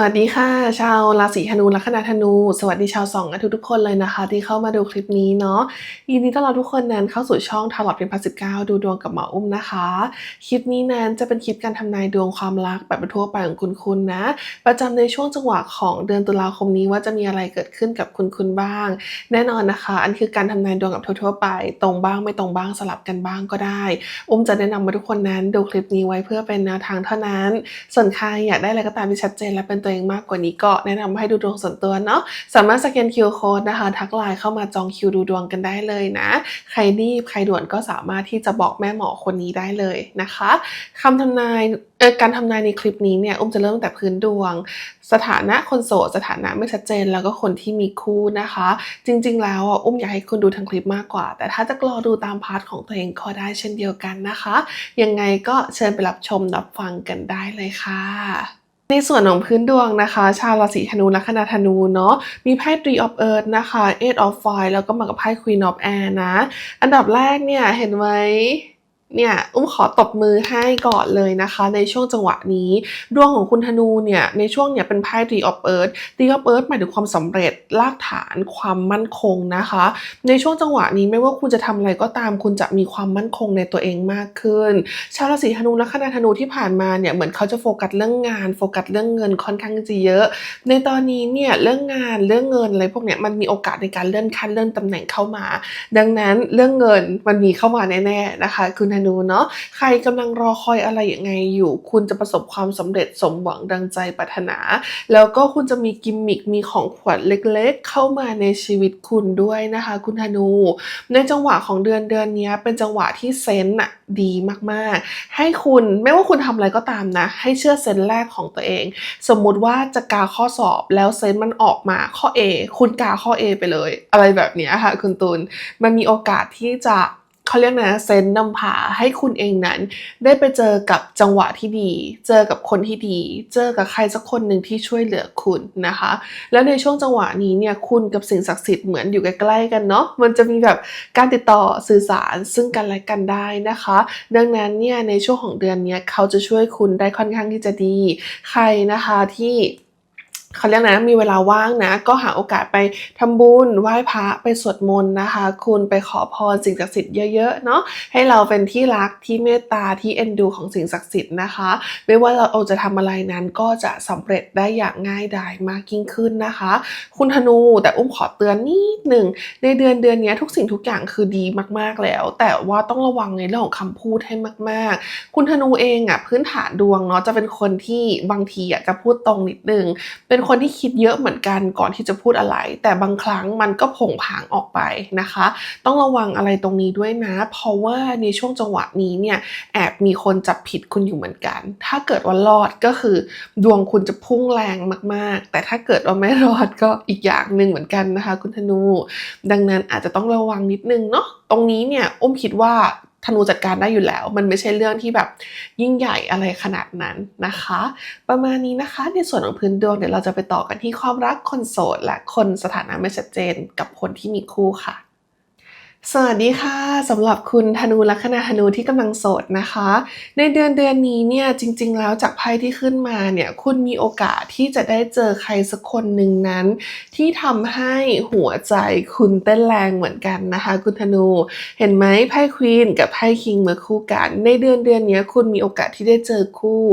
วัสดีค่ะ ชาวราศีธนูลัคนาธนู สวัสดีชาวสองทุกทุกคนเลยนะคะ ที่เข้ามาดูคลิปนี้เนาะยินดีต้อนรับทุกคนนั้นเข้าสู่ช่องทาร์ลอตเป็นพัสิบเก้าดูดวงกับหมออุ้มนะคะ คลิปนี้นั้นจะเป็นคลิปการทำนายดวงความรักแบบทั่วไปของคุณคุณนะ ประจำในช่วงจังหวะของเดือนตุลาคมนี้ว่าจะมีอะไรเกิดขึ้นกับคุณคุณบ้าง แน่นอนนะคะ อันคือการทำนายดวงกับทั่วๆไป ตรงบ้างไม่ตรงบ้างสลับกันบ้างก็ได้ อุ้มจะแนะนำว่าทุกคนนั้นดูคลิปนี้ไว้เพื่อเป็นแนวทางเท่านั้น ส่วนใครอยากได้อะไรก็ตามที่ชัดเจนและเป็นตัวเองมากกว่านี้ก็แนะนำให้ดูดวงส่วนตัวเนาะสามารถสแกน QR Code นะคะ ทักไลน์เข้ามาจองคิวดูดวงกันได้เลยนะ ใครรีบใครด่วนก็สามารถที่จะบอกแม่หมอคนนี้ได้เลยนะคะคำทำนายการทำนายในคลิปนี้เนี่ยอุ้มจะเริ่มแต่พื้นดวง สถานะคนโสดสถานะไม่ชัดเจนแล้วก็คนที่มีคู่นะคะ จริง ๆ แล้วอุ้มอยากให้คุณดูทั้งคลิปมากกว่า แต่ถ้าจะรอดูตามพาร์ทของตัวเองก็ได้เช่นเดียวกันนะคะ ยังไงก็เชิญไปรับชมรับฟังกันได้เลยค่ะ ในส่วนของพื้นดวงนะคะ ชาวราศีธนูลัคนาธนูเนาะมีไพ่ Three of Earth นะคะ Eight of Fire แล้วก็มากับไพ่ Queen of Air นะ อันดับแรกเนี่ยเห็นไหม เนี่ยอุ้มขอตบมือให้ก่อนเลยนะคะ ในช่วงจังหวะนี้ ดวงของคุณธนูเนี่ยในช่วงเนี่ยเป็นไพ่ Three of Earth Three of Earth หมายถึงความสำเร็จรากฐานความมั่นคงนะคะ ในช่วงจังหวะนี้ไม่ว่าคุณจะทำอะไรก็ตามคุณจะมีความมั่นคงในตัวเองมากขึ้น ชาวราศีธนูและคณะธนูที่ผ่านมาเนี่ยเหมือนเขาจะโฟกัสเรื่องงานโฟกัสเรื่องเงินค่อนข้างจะเยอะ ในตอนนี้เนี่ยเรื่องงานเรื่องเงินอะไรพวกเนี้ยมันมีโอกาสในการเลื่อนขั้นเลื่อนตำแหน่งเข้ามา ดังนั้นเรื่องเงินมันมีเข้ามาแน่ๆนะคะ คุณธนูเนาะใครกำลังรอคอยอะไรอย่างไงอยู่ คุณจะประสบความสำเร็จสมหวังดังใจปรารถนา แล้วก็คุณจะมีกิมมิคมีของขวัญเล็กๆ เข้ามาในชีวิตคุณด้วยนะคะ คุณธนู ในจังหวะของเดือนเดือนนี้เป็นจังหวะที่เซนต์อะดีมากๆ ให้คุณไม่ว่าคุณทำอะไรก็ตามนะ ให้เชื่อเซนต์แรกของตัวเอง สมมุติว่าจะกาข้อสอบแล้วเซนต์มันออกมาข้อ A คุณกาข้อ A ไปเลย อะไรแบบนี้ค่ะคุณตุลมันมีโอกาสที่จะ เขาเรียกนะเซนนำพาให้คุณเองนั้น ได้ไปเจอกับจังหวะที่ดี เจอกับคนที่ดี เจอกับใครสักคนหนึ่งที่ช่วยเหลือคุณนะคะ แล้วในช่วงจังหวะนี้เนี่ยคุณกับสิ่งศักดิ์สิทธิ์เหมือนอยู่ใกล้ๆกันเนาะมันจะมีแบบการติดต่อสื่อสารซึ่งกันและกันได้นะคะ ดังนั้นเนี่ยในช่วงของเดือนเนี้ยเขาจะช่วยคุณได้ค่อนข้างที่จะดี ใครนะคะที่ เขาเรียกนะมีเวลาว่างนะ ก็หาโอกาสไปทำบุญไหว้พระไปสวดมนต์นะคะ คุณไปขอพรสิ่งศักดิ์สิทธิ์เยอะๆเนาะให้เราเป็นที่รักที่เมตตาที่เอ็นดูของสิ่งศักดิ์สิทธิ์นะคะ ไม่ว่าเราจะทำอะไรนั้นก็จะสำเร็จได้อย่างง่ายดายมากยิ่งขึ้นนะคะ คุณธนูแต่อุ้มขอเตือนนิดหนึ่งในเดือนเดือนนี้ทุกสิ่งทุกอย่างคือดีมากๆแล้ว แต่ว่าต้องระวังในเรื่องของคำพูดให้มากๆ คุณธนูเองอะพื้นฐานดวงเนาะจะเป็นคนที่บางทีอยากจะพูดตรงนิดนึงเป็นคนที่คิดเยอะเหมือนกันก่อนที่จะพูดอะไร แต่บางครั้งมันก็ผงผางออกไปนะคะ ต้องระวังอะไรตรงนี้ด้วยนะ เพราะว่าในช่วงจังหวะนี้เนี่ยแอบมีคนจับผิดคุณอยู่เหมือนกัน ถ้าเกิดว่ารอดก็คือ ดวงคุณจะพุ่งแรงมาก ๆ แต่ถ้าเกิดว่าไม่รอดก็อีกอย่างหนึ่งเหมือนกันนะคะ คุณธนู ดังนั้นอาจจะต้องระวังนิดนึงเนาะตรงนี้เนี่ยอุ้มคิดว่า ธนูจัดการได้อยู่แล้ว มันไม่ใช่เรื่องที่แบบยิ่งใหญ่อะไรขนาดนั้นนะคะ ประมาณนี้นะคะในส่วนของพื้นดวงเดี๋ยวเราจะไปต่อกันที่ความรักคนโสดและคนสถานะไม่ชัดเจนกับคนที่มีคู่ค่ะ สวัสดีค่ะสำหรับคุณธนูลัคนาธนูที่กำลังโสดนะคะ ในเดือนเดือนนี้เนี่ยจริง ๆ แล้วจากไพ่ที่ขึ้นมาเนี่ยคุณมีโอกาสที่จะได้เจอใครสักคนหนึ่งนั้น ที่ทำให้หัวใจคุณเต้นแรงเหมือนกันนะคะ คุณธนูเห็นไหมไพ่ควีนกับไพ่คิงมาคู่กัน ในเดือนเดือนนี้คุณมีโอกาสที่ได้เจอคู่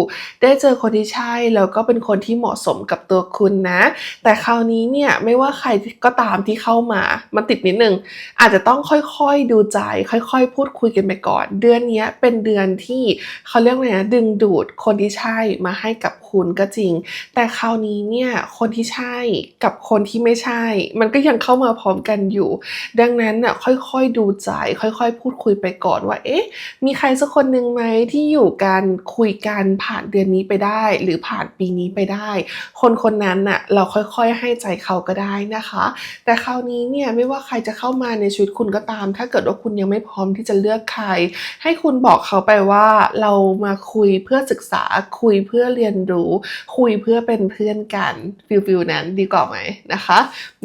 ได้เจอคนที่ใช่แล้วก็เป็นคนที่เหมาะสมกับตัวคุณนะ แต่คราวนี้เนี่ยไม่ว่าใครก็ตามที่เข้ามามันติดนิดนึงอาจจะต้องค่อยๆดูใจ ค่อย ๆ พูดคุยกันไปก่อน เดือนนี้เป็นเดือนที่เขาเรียกว่าไงนะดึงดูดคนที่ใช่มาให้กับคุณก็จริง แต่คราวนี้เนี่ยคนที่ใช่กับคนที่ไม่ใช่ มันก็ยังเข้ามาพร้อมกันอยู่ ดังนั้นน่ะค่อยๆดูใจ ค่อยๆ พูดคุยไปก่อนว่า เอ๊ะ มีใครสักคนหนึ่งไหมที่อยู่กันคุยกันผ่านเดือนนี้ไปได้ หรือผ่านปีนี้ไปได้ คนคนนั้นน่ะเราค่อยๆ ให้ใจเขาก็ได้นะคะ แต่คราวนี้เนี่ยไม่ว่าใครจะเข้ามาในชีวิตคุณก็ตาม ถ้าเกิดว่าคุณยังไม่พร้อมที่จะเลือกใคร ให้คุณบอกเขาไปว่าเรามาคุยเพื่อศึกษาคุยเพื่อเรียนรู้ คุยเพื่อเป็นเพื่อนกันฟิลฟิลนั้นดีกว่าไหมนะคะ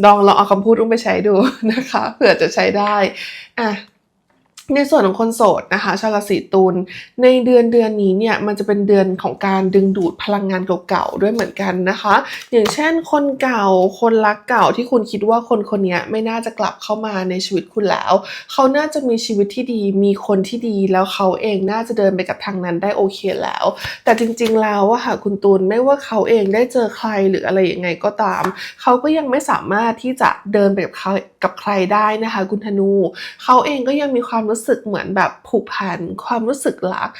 ลองลองเอาคำพูดอุ้มไปใช้ดูนะคะเผื่อจะใช้ได้อะ ในส่วนของคนโสดนะคะชาวราศีตุลในเดือนเดือนนี้เนี่ยมันจะเป็นเดือนของการดึงดูดพลังงานเก่าๆด้วยเหมือนกันนะคะ อย่างเช่น คนเก่าคนรักเก่าที่คุณคิดว่าคนคนนี้ไม่น่าจะกลับเข้ามาในชีวิตคุณแล้ว เขาน่าจะมีชีวิตที่ดีมีคนที่ดีแล้วเขาเองน่าจะเดินไปกับทางนั้นได้โอเคแล้ว แต่จริงๆแล้วอะค่ะคุณตูนไม่ว่าเขาเองได้เจอใครหรืออะไรยังไงก็ตาม เขาก็ยังไม่สามารถที่จะเดินไปกับเขากับใครได้นะคะ คุณธนู เขาเองก็ยังมีความรูู้้สึกเหมือนแบบผูกพันความรู้สึกรัก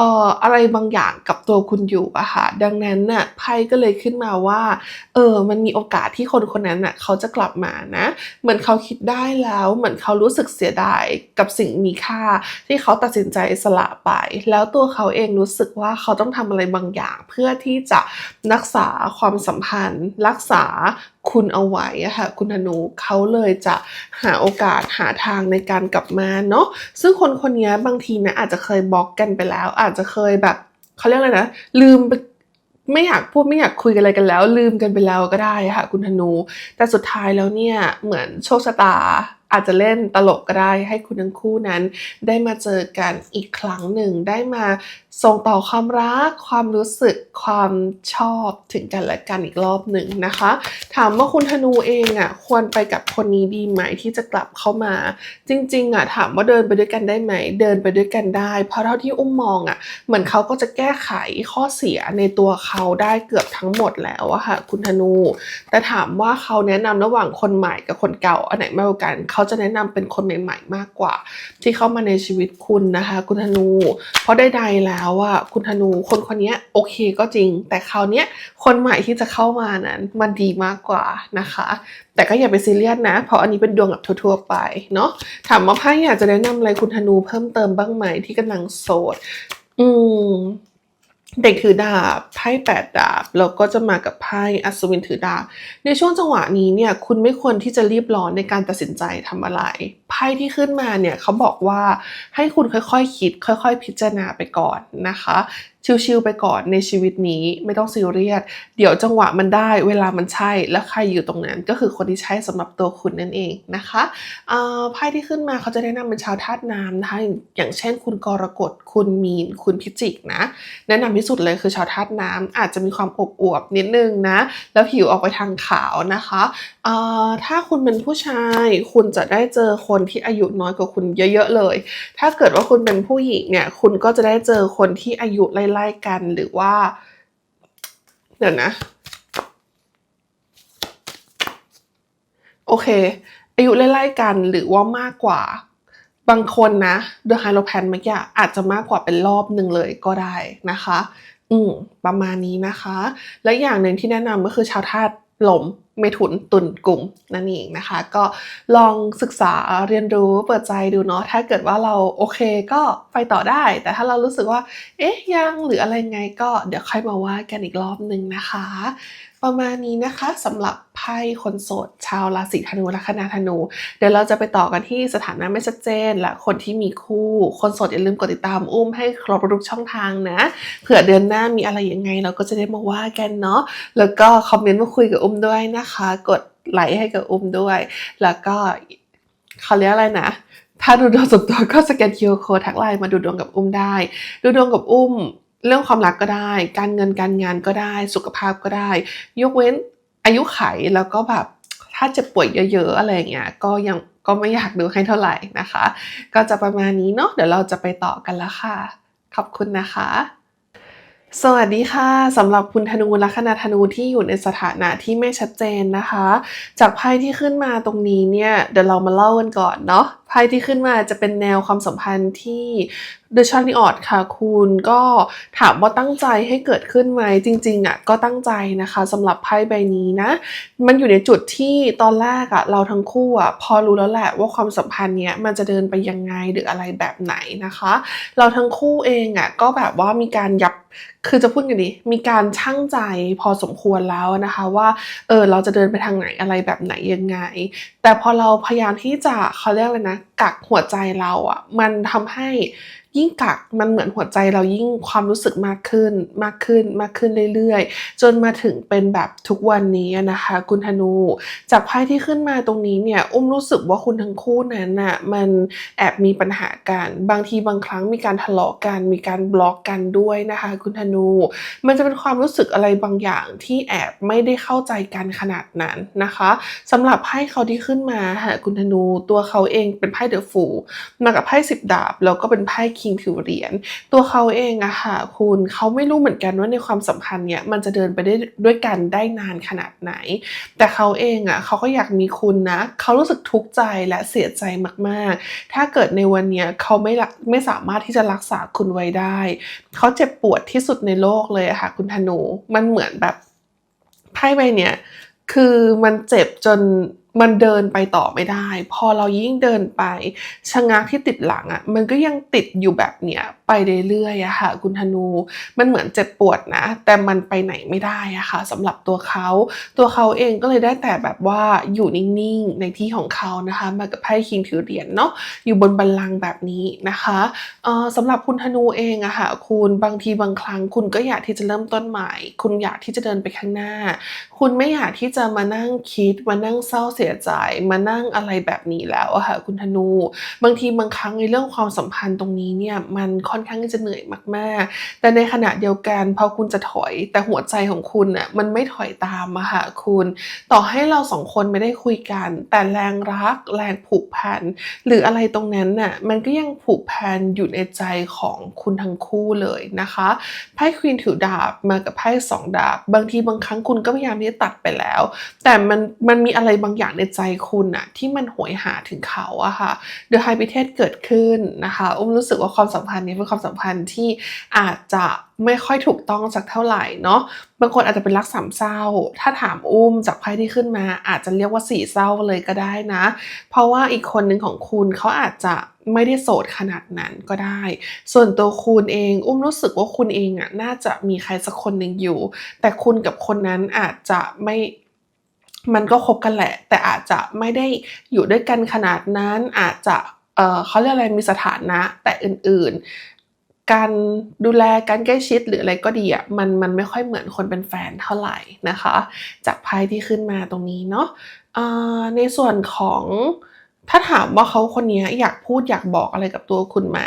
เอ่ออะไรบางอย่างกับตัวคุณอยู่อะค่ะดังนั้นน่ะไพ่ก็เลยขึ้นมาว่าเออมันมีโอกาสที่คนคนนั้นน่ะเขาจะกลับมานะ เหมือนเขาคิดได้แล้ว เหมือนเขารู้สึกเสียดายกับสิ่งมีค่า ที่เขาตัดสินใจสละไป แล้วตัวเขาเองรู้สึกว่าเขาต้องทำอะไรบางอย่าง เพื่อที่จะรักษาความสัมพันธ์ รักษาคุณเอาไว้อะค่ะคุณธนูเขาเลยจะหาโอกาสหาทางในการกลับมาเนาะซึ่งคนคนนี้บางทีนะอาจจะเคยบล็อกกันไปแล้ว อาจจะเคยแบบเขาเรียกอะไรนะ ลืมไปไม่อยากพูดไม่อยากคุยกันอะไรกันแล้ว ลืมกันไปแล้วก็ได้ค่ะคุณธนู แต่สุดท้ายแล้วเนี่ยเหมือนโชคชะตาอาจจะเล่นตลกก็ได้ให้คุณทั้งคู่นั้น ได้มาเจอกันอีกครั้งหนึ่งได้มา ส่งต่อความรัก ความรู้สึก ความชอบถึงกันและกันอีกรอบหนึ่งนะคะ ถามว่าคุณธนูเองอะควรไปกับคนนี้ดีไหมที่จะกลับเข้ามา จริงๆอะถามว่าเดินไปด้วยกันได้ไหม เดินไปด้วยกันได้ เพราะเท่าที่อุ้มมองอะเหมือนเขาก็จะแก้ไขข้อเสียในตัวเขาได้เกือบทั้งหมดแล้วอะค่ะคุณธนู แต่ถามว่าเขาแนะนำระหว่างคนใหม่กับคนเก่าอันไหนมากกว่ากัน เขาจะแนะนำเป็นคนใหม่ ๆ มากกว่า ที่เข้ามาในชีวิตคุณนะคะ คุณธนู เพราะใดๆแล้วอะคุณธนูคนคนนี้โอเคก็จริง แต่คราวเนี้ยคนใหม่ที่จะเข้ามานั้นมันดีมากกว่านะคะ แต่ก็อย่าไปซีเรียสนะ เพราะอันนี้เป็นดวงแบบทั่วๆไปเนาะถามว่าไพ่อยากจะแนะนำอะไรคุณธนูเพิ่มเติมบ้างไหมที่กำลังโสด อืม เด็กถือดาบไพ่แปดดาบแล้วก็จะมากับไพ่อัศวินถือดาบ ในช่วงจังหวะนี้เนี่ยคุณไม่ควรที่จะรีบร้อนในการตัดสินใจทำอะไร ไพ่ที่ขึ้นมาเนี่ยเขาบอกว่าให้คุณค่อยๆคคิด ค่อย ๆ พิจารณาไปก่อนนะคะ ชิวๆไปก่อนในชีวิตนี้ไม่ต้องซีเรียสเดี๋ยวจังหวะมันได้เวลามันใช่แล้วใครอยู่ตรงนั้นก็คือคนที่ใช่สำหรับตัวคุณนั่นเองนะคะไพ่ที่ขึ้นมาเขาจะแนะนำเป็นชาวธาตุน้ำนะคะอย่างเช่น คุณกรกฎคุณมีน คุณพิจิกนะแนะนำที่สุดเลยคือชาวธาตุน้ำอาจจะมีความอบอวบนิดนึงนะแล้วผิวออกไปทางขาวนะคะถ้าคุณเป็นผู้ชายคุณจะได้เจอคนที่อายุน้อยกว่าคุณเยอะ ๆ เลย ถ้าเกิดว่าคุณเป็นผู้หญิงเนี่ยคุณก็จะได้เจอคนที่อายุไล่ๆกันหรือว่า เดี๋ยวนะ โอเค อายุไล่ๆกันหรือว่ามากกว่า บางคนนะโดยไฮโลแพนเมื่อกี้อาจจะมากกว่าเป็นรอบหนึ่งเลยก็ได้นะคะ อืมประมาณนี้นะคะ และอย่างหนึ่งที่แนะนำก็คือชาวธาตุ ลมเมถุนตุนกลุ่มนั่นเองนะคะ ก็ลองศึกษาเรียนรู้เปิดใจดูเนาะถ้าเกิดว่าเราโอเคก็ไปต่อได้ แต่ถ้าเรารู้สึกว่า เอ๊ะยังหรืออะไรไงก็เดี๋ยวค่อยมาว่ากันอีกรอบหนึ่งนะคะ ประมาณนี้นะคะสำหรับไพ่คนโสด ชาวราศีธนูและคณาธนู เดี๋ยวเราจะไปต่อกันที่สถานะไม่ชัดเจน และคนที่มีคู่ คนโสดอย่าลืมกดติดตามอุ้มให้ครบทุกช่องทางนะเผื่อเดือนหน้ามีอะไรยังไง เราก็จะได้มาว่ากันเนาะแล้วก็คอมเมนต์มาคุยกับอุ้มด้วยนะคะ กดไลค์ให้กับอุ้มด้วย แล้วก็เขาเรียกอะไรนะถ้าดูดวงส่วนตัวก็สแกน QR code ทักไลน์มาดูดวงกับอุ้มได้ ดูดวงกับอุ้ม เรื่องความรักก็ได้ การเงินการงานก็ได้ สุขภาพก็ได้ ยกเว้นอายุไขแล้วก็แบบถ้าเจ็บป่วยเยอะๆอะไรอย่างเงี้ยก็ยังก็ไม่อยากดูให้เท่าไหร่นะคะ ก็จะประมาณนี้เนาะเดี๋ยวเราจะไปต่อกันล้วค่ะ ขอบคุณนะคะสวัสดีค่ะสำหรับคุณธนูและคณะธนูที่อยู่ในสถานะที่ไม่ชัดเจนนะคะ จากไพ่ที่ขึ้นมาตรงนี้เนี่ยเดี๋ยวเรามาเล่ากันก่อนเนาะไพ่ที่ขึ้นมาจะเป็นแนวความสัมพันธ์ที่ The c h a r n i o t ค่ะคุณก็ถามว่าตั้งใจให้เกิดขึ้นไหมจริงๆอะก็ตั้งใจนะคะสำหรับไพ่ใบนี้นะ มันอยู่ในจุดที่ตอนแรกอะเราทั้งคู่อะพอรู้แล้วแหละว่าความสัมพันธ์เนี้ยมันจะเดินไปยังไงหรืออะไรแบบไหนนะคะ เราทั้งคู่เองอะก็แบบว่ามีการยับคือจะพูดกันดีมีการช่างใจพอสมควรแล้วนะคะว่าเออเราจะเดินไปทางไหนอะไรแบบไหนยังไง แต่พอเราพยายามที่จะเขาเรียกเลยนะกักหัวใจเราอะมันทำให้ ยิ่งกักมันเหมือนหัวใจเรายิ่งความรู้สึกมากขึ้นมากขึ้นมากขึ้นเรื่อยๆ จนมาถึงเป็นแบบทุกวันนี้นะคะคุณธนู จากไพ่ที่ขึ้นมาตรงนี้เนี่ยอุ้มรู้สึกว่าคุณทั้งคู่นั้นน่ะมันแอบมีปัญหากันบางทีบางครั้งมีการทะเลาะกันมีการบล็อกกันด้วยนะคะ คุณธนู มันจะเป็นความรู้สึกอะไรบางอย่างที่แอบไม่ได้เข้าใจกันขนาดนั้นนะคะสำหรับไพ่เขาที่ขึ้นมาค่ะคุณธนูตัวเขาเองเป็นไพ่เดอะฟูมากับไพ่สิบดาบแล้วก็เป็นไพ่คิงถือเหรียญตัวเขาเองอะค่ะคุณเขาไม่รู้เหมือนกันว่าในความสัมพันธ์เนี่ยมันจะเดินไปได้ด้วยกันได้นานขนาดไหน แต่เขาเองอะเขาก็อยากมีคุณนะเขารู้สึกทุกข์ใจและเสียใจมากๆ ถ้าเกิดในวันเนี้ยเขาไม่รักไม่สามารถที่จะรักษาคุณไว้ได้เขาเจ็บปวดที่สุดในโลกเลยอะค่ะ คุณธนูมันเหมือนแบบไพ่ใบเนี้ยคือมันเจ็บจน มันเดินไปต่อไม่ได้ พอเรายิ่งเดินไปชะงักที่ติดหลังอะ่ะมันก็ยังติดอยู่แบบเนี้ย ไปเรื่อยๆอะค่ะคุณธนู มันเหมือนเจ็บปวดนะ แต่มันไปไหนไม่ได้อะค่ะสำหรับตัวเขา ตัวเขาเองก็เลยได้แต่แบบว่าอยู่นิ่งๆในที่ของเขานะคะ มากับไพ่คิงถือเหรียญเนาะอยู่บนบัลลังก์แบบนี้นะคะเอ่อสำหรับคุณธนูเองอะค่ะคุณบางทีบางครั้ง คุณก็อยากที่จะเริ่มต้นใหม่ คุณอยากที่จะเดินไปข้างหน้า คุณไม่อยากที่จะมานั่งคิด มานั่งเศร้าเสียใจ มานั่งอะไรแบบนี้แล้วอะค่ะคุณธนู บางทีบางครั้งในเรื่องความสัมพันธ์ตรงนี้เนี่ยมันค่อนข้างจะเหนื่อยมากๆ แต่ในขณะเดียวกันพอคุณจะถอยแต่หัวใจของคุณอะมันไม่ถอยตามอะค่ะคุณ ต่อให้เราสองคนไม่ได้คุยกัน แต่แรงรักแรงผูกพันหรืออะไรตรงนั้นน่ะมันก็ยังผูกพันอยู่ในใจของคุณทั้งคู่เลยนะคะไพ่ควีนถือดาบมากับไพ่สองดาบ บางทีบางครั้งคุณก็พยายามที่จะตัดไปแล้ว แต่มันมันมีอะไรบางอย่างในใจคุณอะที่มันโหยหาถึงเขาอะค่ะเดอะไฮพิเทสเกิดขึ้นนะคะอุ้มรู้สึกว่าความสัมพันธ์นี้เป็นความสัมพันธ์ที่อาจจะไม่ค่อยถูกต้องสักเท่าไหร่เนาะบางคนอาจจะเป็นรักสามเศร้า ถ้าถามอุ้มจากไพ่ที่ขึ้นมา อาจจะเรียกว่าสี่เศร้าเลยก็ได้นะ เพราะว่าอีกคนหนึ่งของคุณเขาอาจจะไม่ได้โสดขนาดนั้นก็ได้ ส่วนตัวคุณเองอุ้มรู้สึกว่าคุณเองอะน่าจะมีใครสักคนหนึ่งอยู่ แต่คุณกับคนนั้นอาจจะไม่มันก็คบกันแหละ แต่อาจจะไม่ได้อยู่ด้วยกันขนาดนั้นอาจจะเออเขาเรียกอะไรมีสถานะแต่อื่นๆ การดูแลการใกล้ชิดหรืออะไรก็ดีอะมันมันไม่ค่อยเหมือนคนเป็นแฟนเท่าไหร่นะคะ จากไพ่ที่ขึ้นมาตรงนี้เนาะในส่วนของ ถ้าถามว่าเขาคนนี้อยากพูดอยากบอกอะไรกับตัวคุณไหม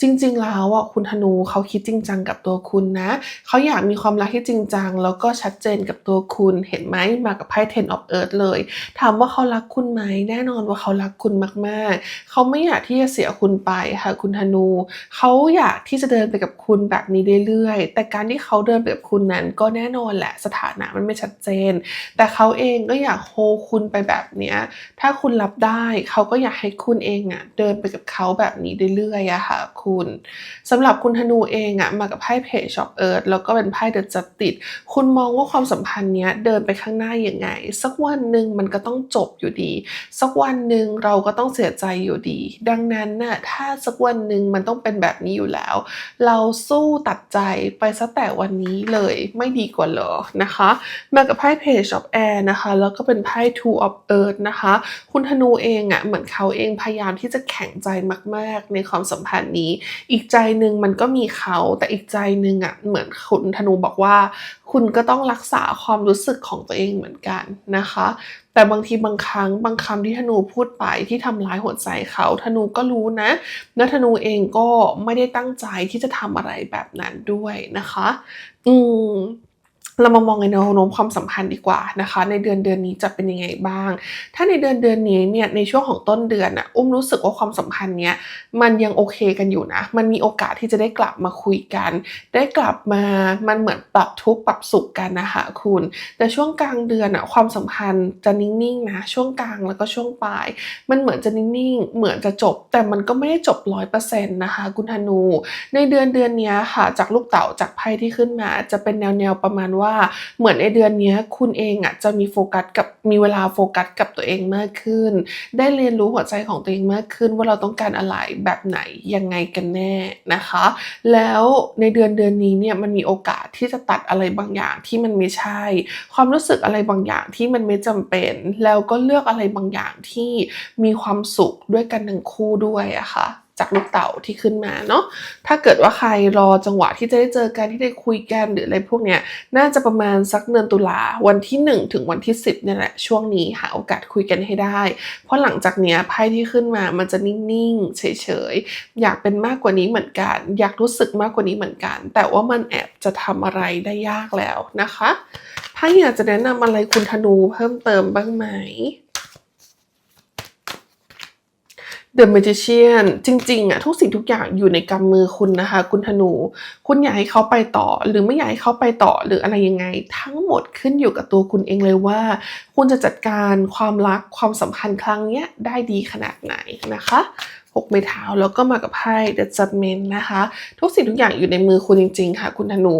จริง ๆ แล้วอะคุณธนูเขาคิดจริงจังกับตัวคุณนะ เขาอยากมีความรักที่จริงจัง แล้วก็ชัดเจนกับตัวคุณเห็นไหมมากับไพ่ Ten of Earth เลย ถามว่าเขารักคุณไหมแน่นอนว่าเขารักคุณมากๆ เขาไม่อยากที่จะเสียคุณไปค่ะคุณธนู เขาอยากที่จะเดินไปกับคุณแบบนี้เรื่อยๆ แต่การที่เขาเดินไปกับคุณนั้น ก็แน่นอนแหละสถานะมันไม่ชัดเจน แต่เขาเองก็อยากโฮคุณไปแบบเนี้ยถ้าคุณรับได้เขาก็อยากให้คุณเองอะเดินไปกับเขาแบบนี้เรื่อยๆอะค่ะคุณสำหรับคุณธนูเองอะมากับไพ่เพจช็อปเอิร์ธแล้วก็เป็นไพ่เดอะจัดติดคุณมองว่าความสัมพันธ์เนี้ยเดินไปข้างหน้าอย่างไง สักวันหนึ่งมันก็ต้องจบอยู่ดี สักวันหนึ่งเราก็ต้องเสียใจอยู่ดี ดังนั้นน่ะถ้าสักวันหนึ่งมันต้องเป็นแบบนี้อยู่แล้ว เราสู้ตัดใจไปซะแต่วันนี้เลยไม่ดีกว่าเหรอนะคะมากับไพ่เพจช็อปแอร์นะคะแล้วก็เป็นไพ่ Two of Earth นะคะ คุณธนูเองอะ่ะเหมือนเขาเองพยายามที่จะแข็งใจมาก ๆ ในความสัมพันธ์นี้ อีกใจหนึ่งมันก็มีเขาแต่อีกใจหนึ่งอะ่ะเหมือนคุณธนูบอกว่า คุณก็ต้องรักษาความรู้สึกของตัวเองเหมือนกันนะคะ แต่บางทีบางครั้งบางคำที่ธนูพูดไปที่ทำร้ายหัวใจเขาธนูก็รู้นะและธนูเองก็ไม่ได้ตั้งใจที่จะทำอะไรแบบนั้นด้วยนะคะ อืม เรามามองในแนวโน้มความสัมพันธ์ดีกว่านะคะ ในเดือนเดือนนี้จะเป็นยังไงบ้าง ถ้าในเดือนเดือนนี้เนี่ยในช่วงของต้นเดือนอะอุ้มรู้สึกว่าความสัมพันธ์เนี้ยมันยังโอเคกันอยู่นะ มันมีโอกาสที่จะได้กลับมาคุยกัน ได้กลับมามันเหมือนปรับทุกข์ปรับสุขกันนะคะคุณ แต่ช่วงกลางเดือนอะความสัมพันธ์จะนิ่งๆนะช่วงกลางแล้วก็ช่วงปลาย มันเหมือนจะนิ่งๆเหมือนจะจบ แต่มันก็ไม่ได้จบร้อยเปอร์เซ็นต์นะคะ คุณธนู ในเดือนเดือนนี้ค่ะ จากลูกเต๋าจากไพ่ที่ขึ้นมา จะเป็นแนวๆประมาณว่าว่าเหมือนในเดือนนี้คุณเองอะจะมีโฟกัสกับมีเวลาโฟกัสกับตัวเองมากขึ้น ได้เรียนรู้หัวใจของตัวเองมากขึ้นว่าเราต้องการอะไรแบบไหนยังไงกันแน่นะคะ แล้วในเดือนเดือนนี้เนี่ยมันมีโอกาสที่จะตัดอะไรบางอย่างที่มันไม่ใช่ ความรู้สึกอะไรบางอย่างที่มันไม่จำเป็น แล้วก็เลือกอะไรบางอย่างที่มีความสุขด้วยกันทั้งคู่ด้วยอะคะ่ะ จากลูกเต่าที่ขึ้นมาเนาะ ถ้าเกิดว่าใครรอจังหวะที่จะได้เจอกันที่ได้คุยกันหรืออะไรพวกเนี้ย น่าจะประมาณสักเดือนตุลาวันที่ 1 ถึงวันที่ 10เนี่ยแหละช่วงนี้หาโอกาสคุยกันให้ได้ เพราะหลังจากเนี้ยไพ่ที่ขึ้นมามันจะนิ่งๆเฉยๆอยากเป็นมากกว่านี้เหมือนกัน อยากรู้สึกมากกว่านี้เหมือนกัน แต่ว่ามันแอบจะทำอะไรได้ยากแล้วนะคะไพ่อยากจะแนะนำอะไรคุณธนูเพิ่มเติมบ้างไหม The Magician จริงๆอะทุกสิ่งทุกอย่างอยู่ในกำมือคุณนะคะ คุณธนู คุณอยากให้เขาไปต่อ หรือไม่อยากให้เขาไปต่อหรืออะไรยังไง ทั้งหมดขึ้นอยู่กับตัวคุณเองเลยว่า คุณจะจัดการความรักความสัมพันธ์ครั้งเนี้ยได้ดีขนาดไหนนะคะหกไม้เท้าแล้วก็มากับไพ่ The Judgment นะคะ ทุกสิ่งทุกอย่างอยู่ในมือคุณจริง ๆ ค่ะ คุณธนู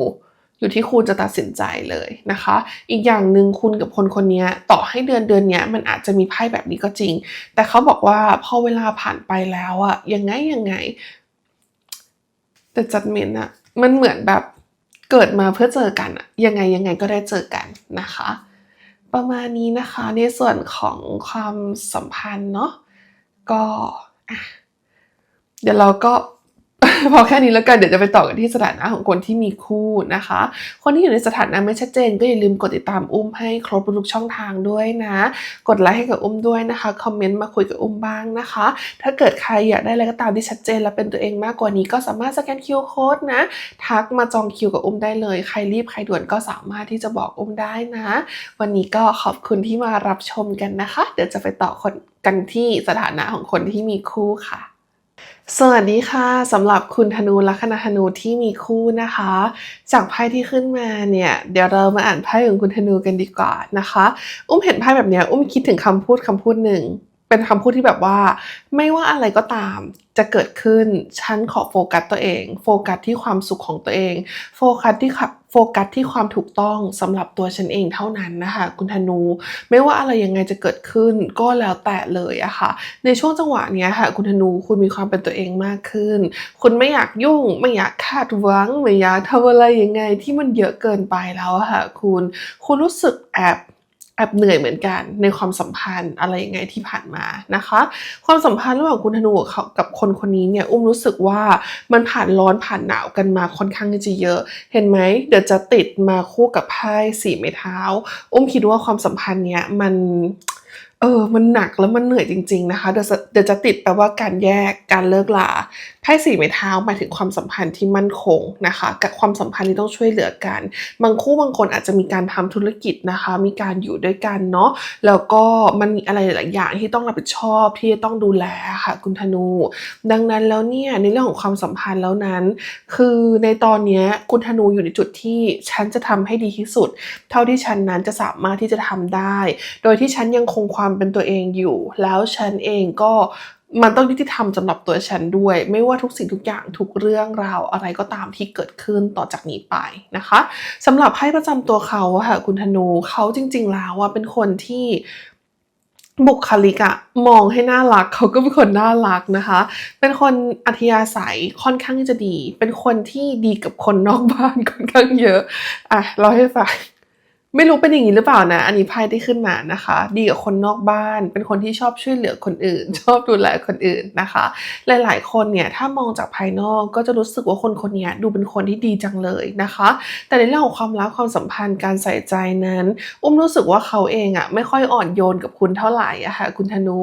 อยู่ที่คุณจะตัดสินใจเลยนะคะ อีกอย่างหนึ่งคุณกับคนคนนี้ต่อให้เดือนเดือนนี้มันอาจจะมีไพ่แบบนี้ก็จริง แต่เขาบอกว่าพอเวลาผ่านไปแล้วอะยังไงยังไง แต่จัดเมนอะมันเหมือนแบบเกิดมาเพื่อเจอกันอะยังไงยังไงก็ได้เจอกันนะคะ ประมาณนี้นะคะในส่วนของความสัมพันธ์เนาะก็เดี๋ยวเราก็ พอแค่นี้แล้วกันเดี๋ยวจะไปต่อกันที่สถานะของคนที่มีคู่นะคะ คนที่อยู่ในสถานะไม่ชัดเจน ก็อย่าลืมกดติดตามอุ้มให้ครบทุกช่องทางด้วยนะ กดไลค์ให้กับอุ้มด้วยนะคะคอมเมนต์มาคุยกับอุ้มบ้างนะคะ ถ้าเกิดใครอยากได้อะไรก็ตามที่ชัดเจนและเป็นตัวเองมากกว่านี้ก็สามารถสแกนคิวโค้ดนะทักมาจองคิวกับอุ้มได้เลย ใครรีบใครด่วนก็สามารถที่จะบอกอุ้มได้นะ วันนี้ก็ขอบคุณที่มารับชมกันนะคะ เดี๋ยวจะไปต่อคนกันที่สถานะของคนที่มีคู่ค่ะ สวัสดีค่ะสำหรับคุณธนูลัคนาธนูที่มีคู่นะคะ จากไพ่ที่ขึ้นมาเนี่ย เดี๋ยวเรามาอ่านไพ่ของคุณธนูกันดีกว่านะคะ อุ้มเห็นไพ่แบบนี้อุ้มคิดถึงคำพูดคำพูดหนึ่ง เป็นคำพูดที่แบบว่า ไม่ว่าอะไรก็ตามจะเกิดขึ้น ฉันขอโฟกัสตัวเอง โฟกัสที่ความสุขของตัวเอง โฟกัสที่ค่ะโฟกัสที่ความถูกต้องสำหรับตัวฉันเองเท่านั้นนะคะ คุณธนู ไม่ว่าอะไรยังไงจะเกิดขึ้นก็แล้วแต่เลยอะค่ะ ในช่วงจังหวะเนี้ยค่ะ คุณธนูคุณมีความเป็นตัวเองมากขึ้น คุณไม่อยากยุ่ง ไม่อยากคาดหวังไม่อยากทำอะไรยังไงที่มันเยอะเกินไปแล้วอะค่ะ คุณ คุณรู้สึกแอบ แอบเหนื่อยเหมือนกันในความสัมพันธ์อะไรยังไงที่ผ่านมานะคะ ความสัมพันธ์ระหว่างคุณธนูกับเขากับคนคนนี้เนี่ยอุ้มรู้สึกว่ามันผ่านร้อนผ่านหนาวกันมาค่อนข้างที่จะเยอะ เห็นไหมเดี๋ยวจะติดมาคู่กับไพ่สี่ไม้เท้า อุ้มคิดว่าความสัมพันธ์เนี้ยมัน เออ มันหนักแล้วมันเหนื่อยจริง ๆ นะคะเดี๋ยวจะเดี๋ยวจะติดแปลว่าการแยกการเลิกลาไพ่สี่ไม้เท้าหมายถึงความสัมพันธ์ที่มั่นคงนะคะ กับความสัมพันธ์ที่ต้องช่วยเหลือกัน บางคู่บางคนอาจจะมีการทำธุรกิจนะคะ มีการอยู่ด้วยกันเนาะแล้วก็มันมีอะไรหลายอย่างที่ต้องรับผิดชอบที่จะต้องดูแลค่ะ คุณธนู ดังนั้นแล้วเนี่ยในเรื่องของความสัมพันธ์แล้วนั้น คือในตอนนี้คุณธนูอยู่ในจุดที่ฉันจะทำให้ดีที่สุด เท่าที่ฉันนั้นจะสามารถที่จะทำได้ โดยที่ฉันยังคงความเป็นตัวเองอยู่ แล้วฉันเองก็มันต้องยุติธรรมสำหรับตัวฉันด้วย ไม่ว่าทุกสิ่งทุกอย่างทุกเรื่องราวอะไรก็ตามที่เกิดขึ้นต่อจากนี้ไปนะคะสำหรับไพ่ประจำตัวเขาค่ะคุณธนูเขาจริง ๆ แล้วอะเป็นคนที่บุคลิกอะมองให้น่ารักเขาก็เป็นคนน่ารักนะคะ เป็นคนอัธยาศัยค่อนข้างที่จะดี เป็นคนที่ดีกับคนนอกบ้านค่อนข้างเยอะอะเราให้ฟัง ไม่รู้เป็นอย่างนี้หรือเปล่านะ อันนี้ไพ่ที่ขึ้นมานะคะ ดีกับคนนอกบ้าน เป็นคนที่ชอบช่วยเหลือคนอื่น ชอบดูแลคนอื่นนะคะ หลายๆ คนเนี่ยถ้ามองจากภายนอกก็จะรู้สึกว่าคนคนนี้ดูเป็นคนที่ดีจังเลยนะคะ แต่ในเรื่องของความรักความสัมพันธ์การใส่ใจนั้น อุ้มรู้สึกว่าเขาเองอะไม่ค่อยอ่อนโยนกับคุณเท่าไหร่อะค่ะคุณธนู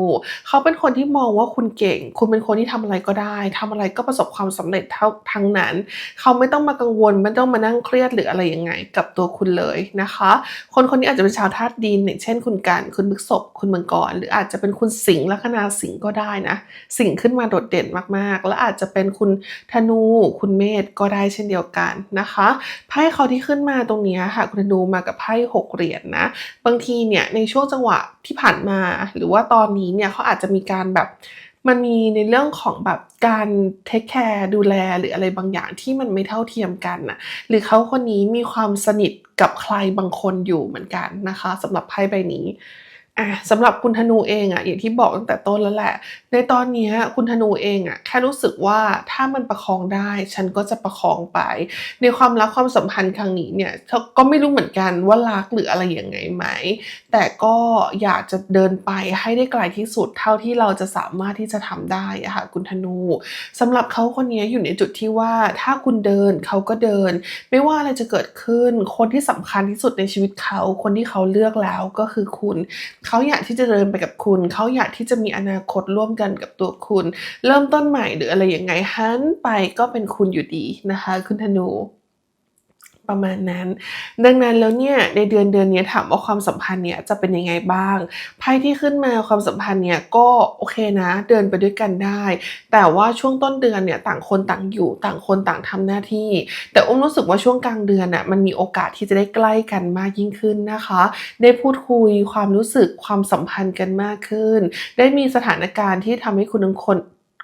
เขาเป็นคนที่มองว่าคุณเก่ง คุณเป็นคนที่ทำอะไรก็ได้ทำอะไรก็ประสบความสำเร็จเท่าทั้งนั้น เขาไม่ต้องมากังวลไม่ต้องมานั่งเครียดหรืออะไรยังไง กับตัวคุณเลยนะคะคนคนนี้อาจจะเป็นชาวธาตุดินอย่างเช่น คุณกันคุณพฤกษภคุณมังกร หรืออาจจะเป็นคุณสิงห์ลัคนาสิงห์ก็ได้นะสิงห์ขึ้นมาโดดเด่นมากๆ และอาจจะเป็นคุณธนู คุณเมธก็ได้เช่นเดียวกันนะคะไพ่เขาที่ขึ้นมาตรงนี้ค่ะ คุณธนูมากับไพ่หกเหรียญนะบางทีเนี่ยในช่วงจังหวะที่ผ่านมา หรือว่าตอนนี้เนี่ยเขาอาจจะมีการแบบ มันมีในเรื่องของแบบการเทคแคร์ดูแลหรืออะไรบางอย่างที่มันไม่เท่าเทียมกันน่ะหรือเขาคนนี้มีความสนิทกับใครบางคนอยู่เหมือนกันนะคะสำหรับไพ่ใบนี้ อะสำหรับคุณธนูเองอะอย่างที่บอกตั้งแต่ต้นแล้วแหละ ในตอนนี้คุณธนูเองอะแค่รู้สึกว่าถ้ามันประคองได้ ฉันก็จะประคองไป ในความรักความสัมพันธ์ครั้งนี้เนี่ยก็ไม่รู้เหมือนกันว่ารักหรืออะไรอยังไงไหม แต่ก็อยากจะเดินไปให้ได้ไกลที่สุดเท่าที่เราจะสามารถที่จะทำได้อะค่ะคุณธนูสำหรับเขาคนนี้อยู่ในจุดที่ว่าถ้าคุณเดินเขาก็เดิน ไม่ว่าอะไรจะเกิดขึ้นคนที่สำคัญที่สุดในชีวิตเขาคนที่เขาเลือกแล้วก็คือคุณเขาอยากที่จะเดินไปกับคุณ เขาอยากที่จะมีอนาคตร่วมกันกับตัวคุณ เริ่มต้นใหม่หรืออะไรยังไงหันไปก็เป็นคุณอยู่ดีนะคะ คุณธนู ประมาณนั้น ดังนั้นแล้วเนี่ยในเดือนเดือนนี้ถามว่าความสัมพันธ์เนี่ยจะเป็นยังไงบ้างไพ่ที่ขึ้นมาความสัมพันธ์เนี่ยก็โอเคนะ เดินไปด้วยกันได้ แต่ว่าช่วงต้นเดือนเนี่ยต่างคนต่างอยู่ต่างคนต่างทำหน้าที่ แต่อุ้มรู้สึกว่าช่วงกลางเดือนน่ะมันมีโอกาสที่จะได้ใกล้กันมากยิ่งขึ้นนะคะ ได้พูดคุยความรู้สึกความสัมพันธ์กันมากขึ้น ได้มีสถานการณ์ที่ทำให้คุณทั้งคน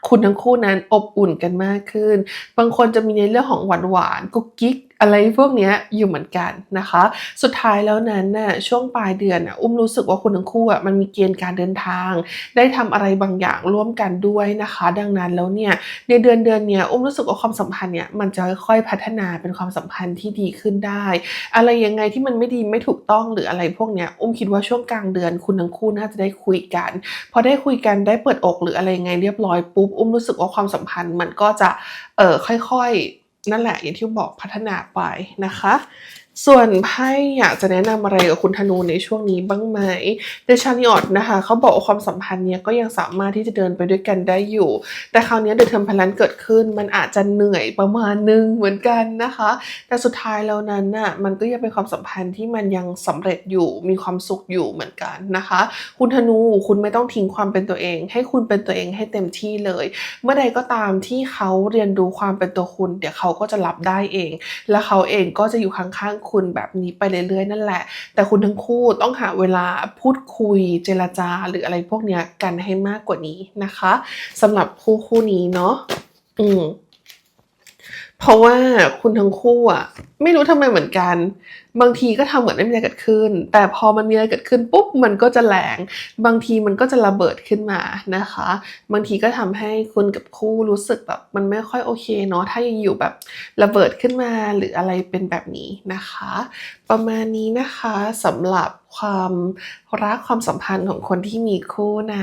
คุณทั้งคู่นั้นอบอุ่นกันมากขึ้น บางคนจะมีในเรื่องของหวานหวานกุ๊กกิ๊ก อะไรพวกนี้อยู่เหมือนกันนะคะ สุดท้ายแล้วนั้นน่ะช่วงปลายเดือนน่ะอุ้มรู้สึกว่าคุณทั้งคู่อะมันมีเกณฑ์การเดินทาง ได้ทำอะไรบางอย่างร่วมกันด้วยนะคะ ดังนั้นแล้วเนี่ยในเดือนเดือนเนี้ยอุ้มรู้สึกว่าความสัมพันธ์เนี่ยมันจะค่อยๆพัฒนาเป็นความสัมพันธ์ที่ดีขึ้นได้ อะไรยังไงที่มันไม่ดีไม่ถูกต้องหรืออะไรพวกเนี้ยอุ้มคิดว่าช่วงกลางเดือนคุณทั้งคู่น่าจะได้คุยกันพอได้คุยกันได้เปิดอกหรืออะไรยังไงเรียบร้อยปุ๊บอุ้มรู้สึกว่าความสัมพันธ์มันก็จะเออค่อยๆ นั่นแหละอย่างที่บอกพัฒนาไปนะคะ ส่วนไพ่อยากจะแนะนำอะไรกับคุณธนูในช่วงนี้บ้างไหมเดชานิออดนะคะเขาบอกว่าความสัมพันธ์เนี้ยก็ยังสามารถที่จะเดินไปด้วยกันได้อยู่ แต่คราวนี้เด e เทอมพลันเกิดขึ้น มันอาจจะเหนื่อยประมาณนึงเหมือนกันนะคะ แต่สุดท้ายแล้วนั้นน่ะมันก็ยังเป็นความสัมพันธ์ที่มันยังสำเร็จอยู่มีความสุขอยู่เหมือนกันนะคะ คุณธนูคุณไม่ต้องทิ้งความเป็นตัวเอง ให้คุณเป็นตัวเองให้เต็มที่เลย เมื่อใดก็ตามที่เขาเรียนรู้ความเป็นตัวคุณ เดี๋ยวเขาก็จะรับได้เอง และเขาเองก็จะอยู่ข้างๆคุณแบบนี้ไปเรื่อยๆนั่นแหละ แต่คุณทั้งคู่ต้องหาเวลาพูดคุยเจรจาหรืออะไรพวกเนี้ยกันให้มากกว่านี้นะคะสำหรับคู่คู่นี้เนาะอืม เพราะว่าคุณทั้งคู่อะไม่รู้ทำไมเหมือนกัน บางทีก็ทำเหมือนไม่มีอะไรเกิดขึ้น แต่พอมันมีอะไรเกิดขึ้นปุ๊บมันก็จะแรงบางทีมันก็จะระเบิดขึ้นมานะคะ บางทีก็ทำให้คุณกับคู่รู้สึกแบบมันไม่ค่อยโอเคเนาะถ้ายังอยู่แบบระเบิดขึ้นมาหรืออะไรเป็นแบบนี้นะคะ ประมาณนี้นะคะสำหรับ ความรักความสัมพันธ์ของคนที่มีคู่นะ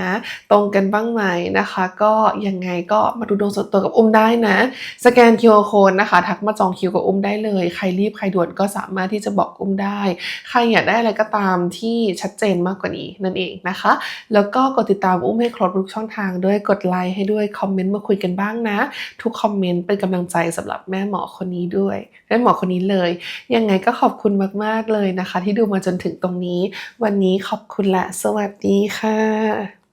ตรงกันบ้างไหมนะคะ ก็ยังไงก็มาดูดวงส่วนตัวกับอุ้มได้นะ สแกน QR code นะคะ ทักมาจองคิวกับอุ้มได้เลย ใครรีบใครด่วนก็สามารถที่จะบอกอุ้มได้ ใครอยากได้อะไรก็ตามที่ชัดเจนมากกว่านี้นั่นเองนะคะ แล้วก็กดติดตามอุ้มให้ครบทุกช่องทางด้วยกดไลค์ให้ด้วยคอมเมนต์มาคุยกันบ้างนะ ทุกคอมเมนต์เป็นกำลังใจสำหรับแม่หมอคนนี้ด้วยแม่หมอคนนี้เลย ยังไงก็ขอบคุณมากๆเลยนะคะ ที่ดูมาจนถึงตรงนี้นี้ วันนี้ขอบคุณและสวัสดีค่ะ